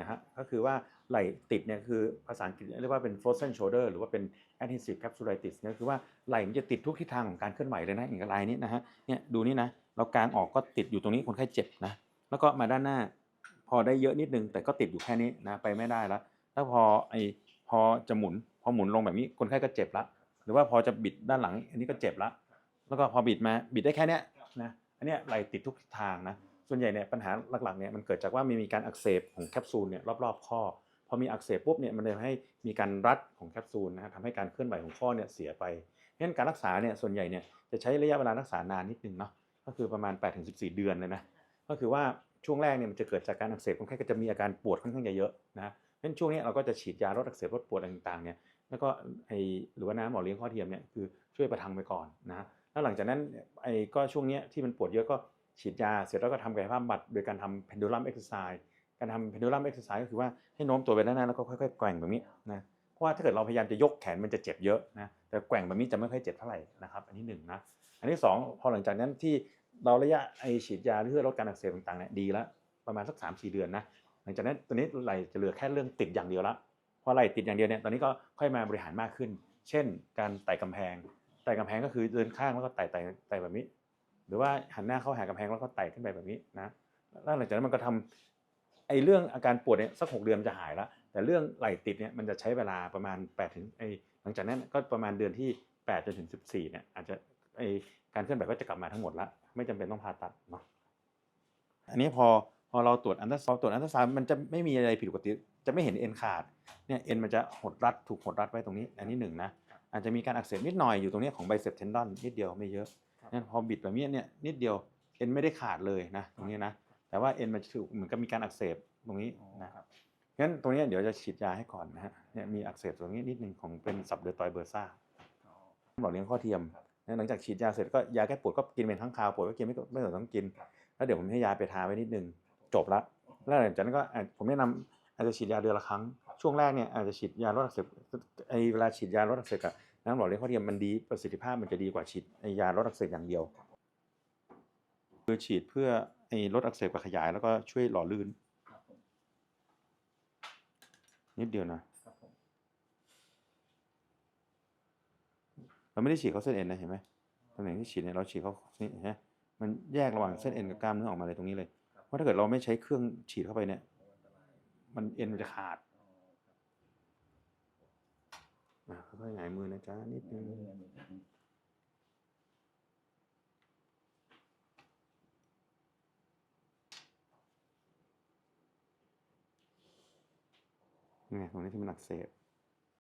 นะฮะก็คือว่าไหล่ติดเนี่ยคือภาษาอังกฤษเรียกว่าเป็น frozen shoulder หรือว่าเป็น adhesive capsulitis เนี่ยคือว่าไหล่มันจะติดทุกทิศทางของการเคลื่อนไหวเลยนะอย่างกับลายนี้นะฮะเนี่ยดูนี่นะเรากางออกก็ติดอยู่ตรงนี้คนไข้เจ็บนะแล้วก็มาด้านหน้าพอได้เยอะนิดนึง แต่ก็ติดอยู่แค่นี้นะไปไม่ได้แล้วแล้วพอไอพอจะหมุน พอหมุนลงแบบนี้คนไข้ก็เจ็บละหรือว่าพอจะบิดด้านหลังอันนี้ก็เจ็บละแล้วก็พอบิดมาบิดได้แค่เนี้ยนะอันเนี้ยไหลติดทุกทิศทางนะ ส่วนใหญ่เนี่ยปัญหาหลักๆเนี่ยมันเกิดจากว่ามีมีการอักเสบของแคปซูลเนี่ยรอบๆข้อพอมีอักเสบปุ๊บเนี่ยมันเลยให้มีการรัดของแคปซูลนะฮะทำให้การเคลื่อนไหวของข้อเนี่ยเสียไปเพราะฉะนั้นการรักษาเนี่ยส่วนใหญ่เนี่ยจะใช้ระยะเวลารักษานานนิดนึงเนาะก็คือประมาณ 8-14 เดือนเลยนะก็คือว่าช่วงแรกเนี่ยมันจะเกิดจากการอักเสบคนไข้ก็จะมีอาการปวดค่อนข้างจะเยอะนะเพราะฉะนั้นช่วงนี้เราก็จะฉีดยาลดอักเสบลดปวดต่างๆเนี่ยแล้วก็ไอหรือว่าน้ำหล่อเลี้ยงข้อเทียมเนี่ยคือช่วยประทังไปก่อนนะแล้วหลังจากนั้นไอก็ช่วงนี้ที่มันปวดเยอะก็ ฉีดยาเสร็จแล้วก็ทำกายภาพบำบัดโดยการทำ pendulum exercise การทำ pendulum exercise ก็คือว่าให้โน้มตัวไปด้านหน้าแล้วก็ค่อยๆแกว่งแบบนี้นะเพราะว่าถ้าเกิดเราพยายามจะยกแขนมันจะเจ็บเยอะนะแต่แกว่งแบบนี้จะไม่ค่อยเจ็บเท่าไหร่นะครับอันที่หนึ่งนะอันที่สองพอหลังจากนั้นที่เราระยะไอฉีดยาเพื่อลดการอักเสบต่างๆเนี่ยดีแล้วประมาณสักสามสี่เดือนนะหลังจากนั้นตัวนี้ไหลจะเหลือแค่เรื่องติดอย่างเดียวละพอไหลติดอย่างเดียวเนี่ยตอนนี้ก็ค่อยมาบริหารมากขึ้น เช่น การไต่กำแพงไต่กำแพงก็คือเดินข้างแล้วก็ไต่ไต่ไต่แบบนี้ หรือว่าหันหน้าเข้าหากำแพงแล้วก็ไต่ขึ้นไปแบบนี้นะแล้วหลังจากนั้นมันก็ทำไอ้เรื่องอาการปวดเนี่ยสักหกเดือนมันจะหายและแต่เรื่องไหลติดเนี่ยมันจะใช้เวลาประมาณ8ถึงไอ้หลังจากนั้นก็ประมาณเดือนที่8จนถึง 14เนี่ยอาจจะไอ้การเคลื่อนไหวก็จะกลับมาทั้งหมดละไม่จำเป็นต้องผ่าตัดเนาะอันนี้พอพอเราตรวจอันตราซาวตรวจอันตราซาวมันจะไม่มีอะไรผิดปกติจะไม่เห็นเอ็นขาดเนี่ยเอ็นมันจะหดรัดถูกหดรัดไว้ตรงนี้ อันนี้หนึ่งนะอาจจะมีการอักเสบนิดหน่อยอยู่ตรงนี้ของไบเซปเทนดอนนิดเดียวไม่เยอะ เนี่ยพอบิดแบบนี้เนี่ยนิดเดียวเอ็นไม่ได้ขาดเลยนะตรงนี้นะแต่ว่าเอ็นมันจะถูกเหมือนกับมีการอักเสบตรงนี้นะงั้นตรงนี้เดี๋ยวจะฉีดยาให้ก่อนนะฮะเนี่ยมีอักเสบตรงนี้นิดหนึ่งของเป็นสับเดอร์ตอยเบอร์ซ่าหลอดเลี้ยงข้อเทียมหลังจากฉีดยาเสร็จก็ยาแก้ปวดก็กินเป็นทั้งคราวปวดก็กินไม่ไม่ต้องกิน แล้วเดี๋ยวผมให้ยาไปทาไว้นิดนึงจบละแล้วหลังจากนั้นก็อาจผมแนะนำอาจจะฉีดยาเดือนละครั้งช่วงแรกเนี่ยอาจจะฉีดยาลดอักเสบไอเวลาฉีดยาลดอักเสบกับ น้ำหล่อเลี้ยงข้อเทียมมันดีประสิทธิภาพมันจะดีกว่าฉีดไอยาลดอักเสบอย่างเดียว คือฉีดเพื่อไอลดอักเสบกับขยายแล้วก็ช่วยหล่อลื่น นิดเดียวนะเราไม่ได้ฉีดเข้าเส้นเอ็นนะเห็นไหมตำแหน่งที่ฉีดเนี่ยเราฉีดเขานี่เห็นไหมมันแยกระหว่างเส้นเอ็นกับกล้ามเนื้อออกมาเลยตรงนี้เลยเพราะถ้าเกิดเราไม่ใช้เครื่องฉีดเข้าไปเนี่ย มันเอ็นมันจะขาด อะค่อยๆหงายมือนะจ๊ะนิดนึงนี่ไงตรงนี้ที่มันอักเสบ